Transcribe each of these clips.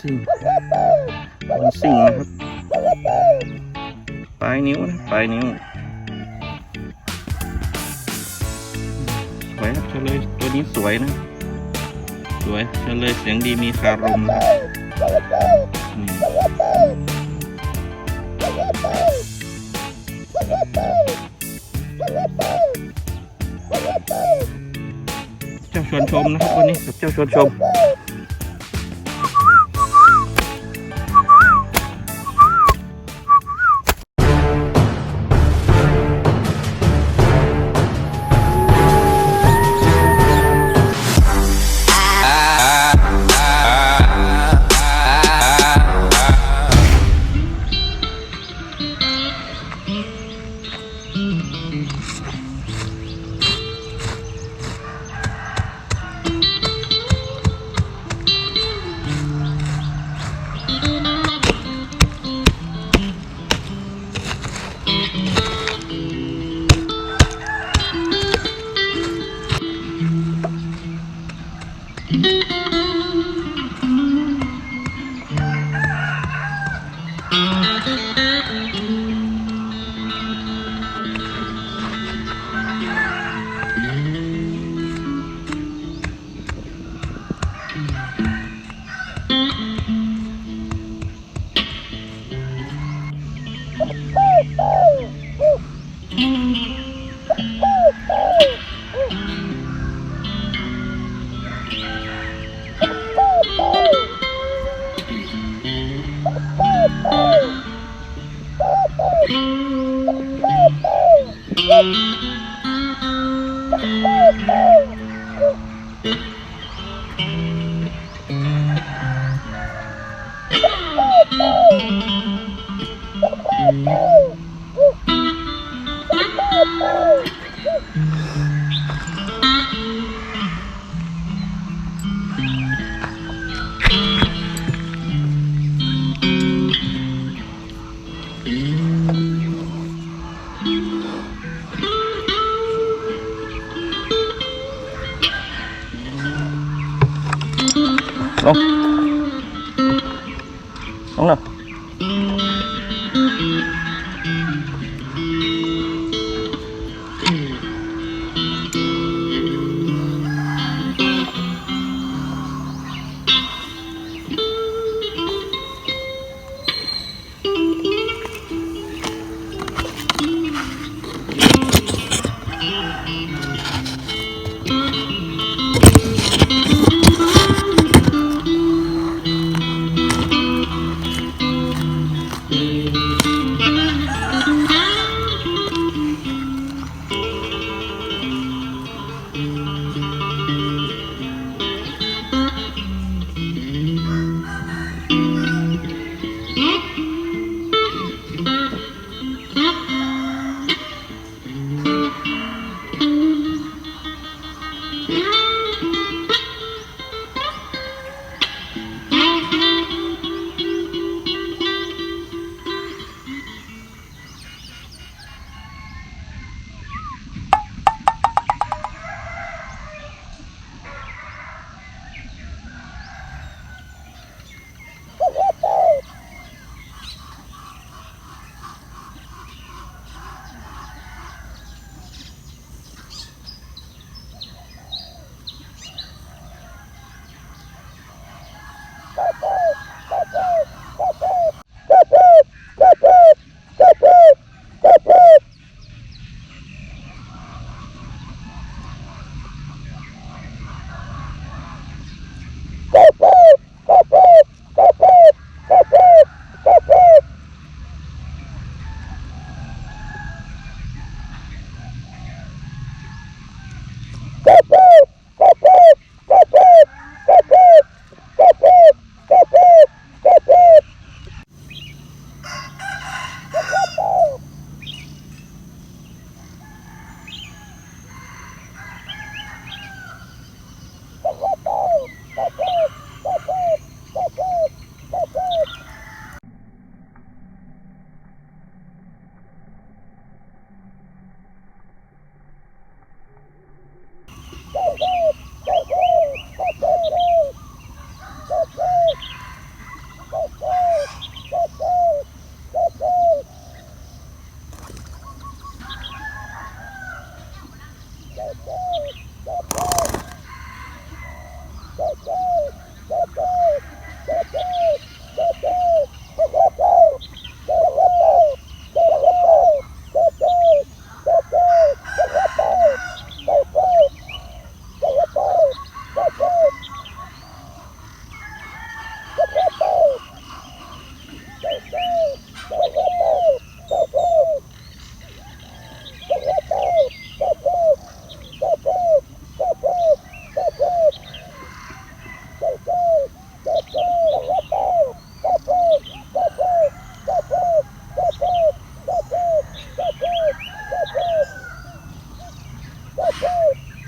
ซิ่งโดนซิ่งนะครับ ปลายนิ้วนะปลายนิ้วสวยครับเฉลยตัวนี้สวยนะ สวยเฉลยเสียงดีมีคารมนะครับอืมเจ้าชวนชมนะครับวันนี้กับเจ้าชวนชม ล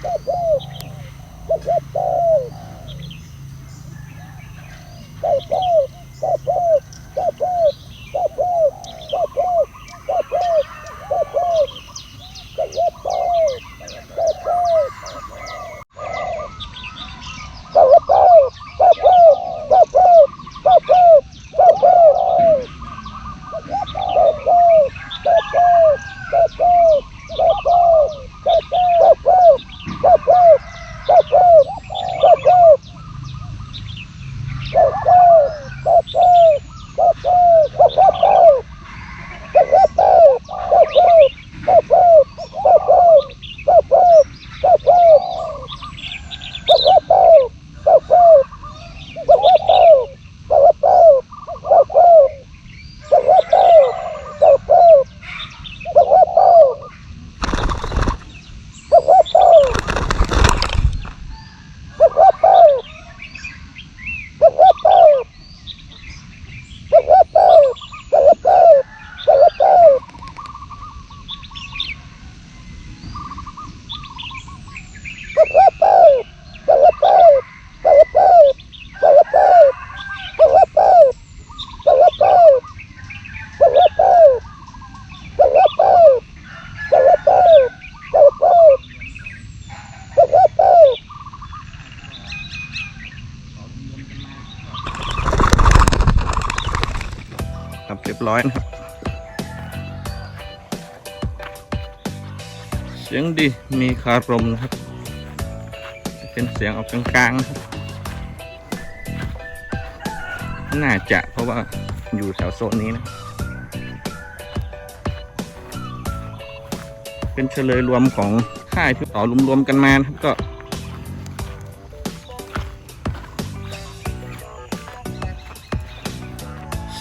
Woo-hoo! ร้อยนะครับ เสียงดีมีคารมนะครับ เป็นเสียงออกกลางๆนะครับน่าจะเพราะว่าอยู่แถวโซนนี้นะ เป็นเฉลยรวมของค่ายที่ต่อรวมๆกันมานะครับก็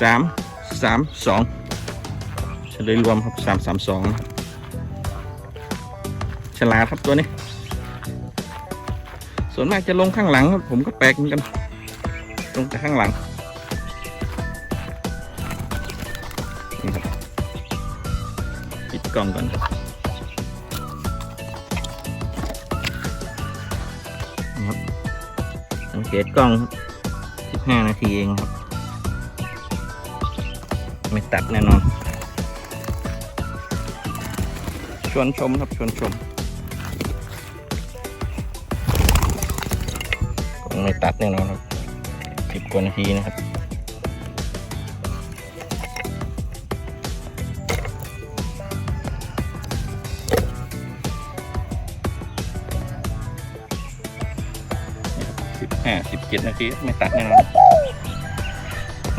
สาม สามสองเฉลยรวมครับสามสามสองฉลาดครับตัวนี้ ส่วนมากจะลงข้างหลังครับผมก็แปลกเหมือนกัน ลงแต่ข้างหลังนี่ครับปิดกล้องก่อนครับสังเกตกล้องครับสิบห้านาทีเองครับ ไม่ตัดแน่นอน ชวนชมครับชวนชมคงไม่ตัดแน่นอนครับสิบกว่านาทีนะครับสิบห้าสิบเจ็ดนาทีไม่ตัดแน่นอน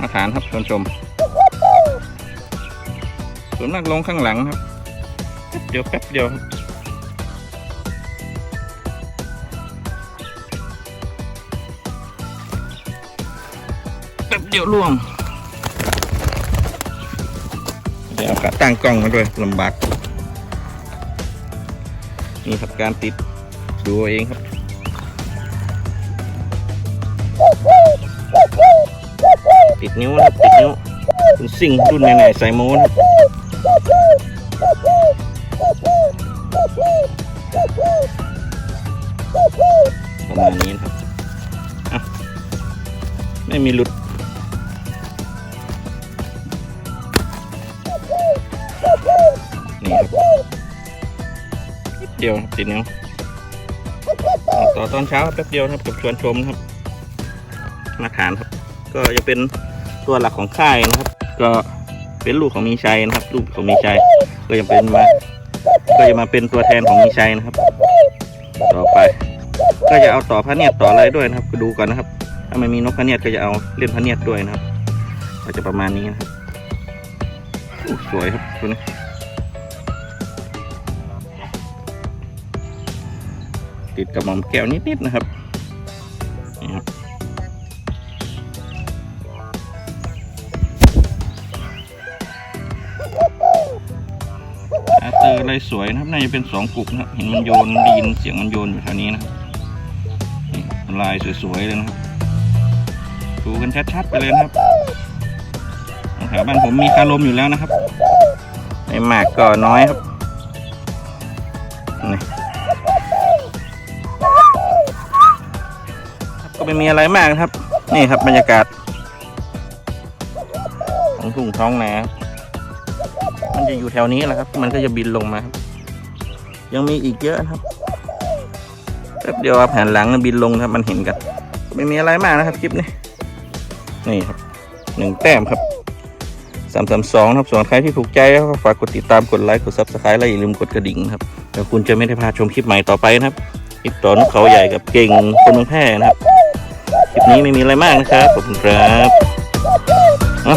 มาฐานครับชวนชม ส่วนมากลงข้างหลังครับแป๊บเดียวแป๊บเดียวแป๊บเดียวล่วงเดี๋ยวเอาขาตั้งกล้องมาด้วยลำบากนี่ครับการติดดูเองครับติดนิ้วนะติดนิ้วคุณสิ่งรุ่นใหม่ๆใส่โม้นะ ประมาณนี้นะครับอะไม่มีหลุดนี่ครับนิดเดียวติดนิ้วอะต่อตอนเช้าแป๊บเดียวนะครับกับชวนชมนะครับมาฐานครับ ก็จะเป็นตัวหลักของค่ายนะครับ ก็เป็นลูกของมีชัยนะครับ ลูกของมีชัยก็จะเป็นมา ก็จะมาเป็นตัวแทนของมีชัยนะครับ ต่อไป ก็จะเอาต่อพระเนียดต่ออะไรด้วยนะครับก็ดูก่อนนะครับ ถ้าไม่มีนกพระเนียดก็จะเอาเล่นพระเนียดด้วยนะครับ ก็จะประมาณนี้นะครับสวยครับตัวนี้ติดกับหมอมแก้วนิดๆนะครับ สวยนะครับน่าจะเป็นสองกุกนะครับเห็นมันโยนได้ยินเสียงมันโยนอยู่แถวนี้นะครับนี่ลายสวยๆเลยนะครับดูกันชัดๆไปเลยนะครับแถวบ้านผมมีคารมอยู่แล้วนะครับในหมากก็น้อยครับนี่ก็ไม่มีอะไรมากนะครับ นี่ครับบรรยากาศของทุ่งท้องนาครับ มันจะอยู่แถวนี้แหละครับ มันก็จะบินลงมาครับ ยังมีอีกเยอะครับแป๊บเดียวครับแผ่นหลังบินลงครับ มันเห็นกัน ไม่มีอะไรมากนะครับคลิปนี้นี่ครับหนึ่งแต้มครับสามสามสองครับส่วนใครที่ถูกใจก็ฝากกดติดตามกดไลค์กดซับสไครต์และอย่าลืมกดกระดิ่งครับแล้วคุณจะไม่ได้พลาดชมคลิปใหม่ต่อไปนะครับคลิปต่อนกเขาใหญ่กับเก่งคนเมืองแพร่นะครับคลิปนี้ไม่มีอะไรมากนะครับขอบคุณครับอะ